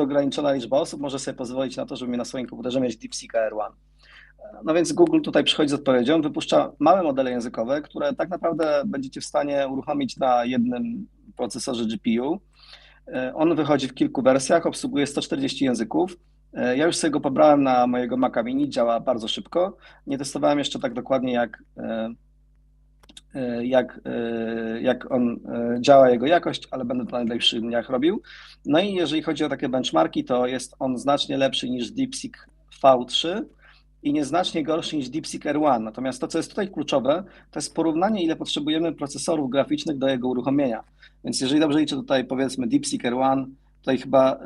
ograniczona liczba osób może sobie pozwolić na to, żeby na swoim komputerze mieć DeepSeek R1. No więc Google tutaj przychodzi z odpowiedzią, wypuszcza małe modele językowe, które tak naprawdę będziecie w stanie uruchomić na jednym procesorze GPU. On wychodzi w kilku wersjach, obsługuje 140 języków. Ja już sobie go pobrałem na mojego Maca Mini, działa bardzo szybko. Nie testowałem jeszcze tak dokładnie, jak, jak, jak on działa, jego jakość, ale będę to na najbliższych dniach robił. No i jeżeli chodzi o takie benchmarki, to jest on znacznie lepszy niż DeepSeek V3 i nieznacznie gorszy niż DeepSeek R1. Natomiast to, co jest tutaj kluczowe, to jest porównanie, ile potrzebujemy procesorów graficznych do jego uruchomienia. Więc jeżeli dobrze liczę tutaj, powiedzmy DeepSeek R1, tutaj chyba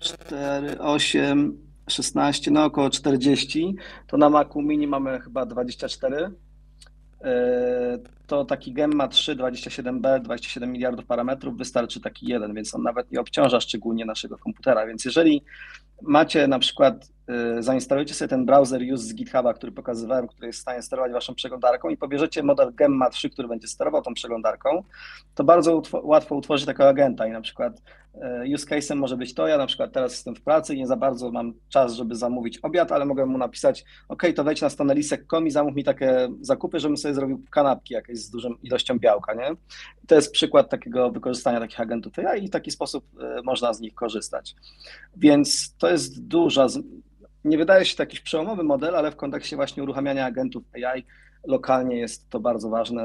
4, 8, 16, no około 40, to na Macu Mini mamy chyba 24. To taki Gemma 3, 27B, 27 miliardów parametrów, wystarczy taki jeden, więc on nawet nie obciąża szczególnie naszego komputera. Więc jeżeli macie na przykład, zainstalujecie sobie ten browser Use z GitHuba, który pokazywałem, który jest w stanie sterować waszą przeglądarką i pobierzecie model Gemma 3, który będzie sterował tą przeglądarką, to bardzo łatwo utworzyć takiego agenta i na przykład use case'em może być to, ja na przykład teraz jestem w pracy i nie za bardzo mam czas, żeby zamówić obiad, ale mogę mu napisać, ok, to wejdź na stronę lisek.com i zamów mi takie zakupy, żebym sobie zrobił kanapki jakieś z dużą ilością białka, nie? To jest przykład takiego wykorzystania takich agentów AI i w taki sposób można z nich korzystać. Więc to jest duża, nie wydaje się to jakiś przełomowy model, ale w kontekście właśnie uruchamiania agentów AI lokalnie jest to bardzo ważne.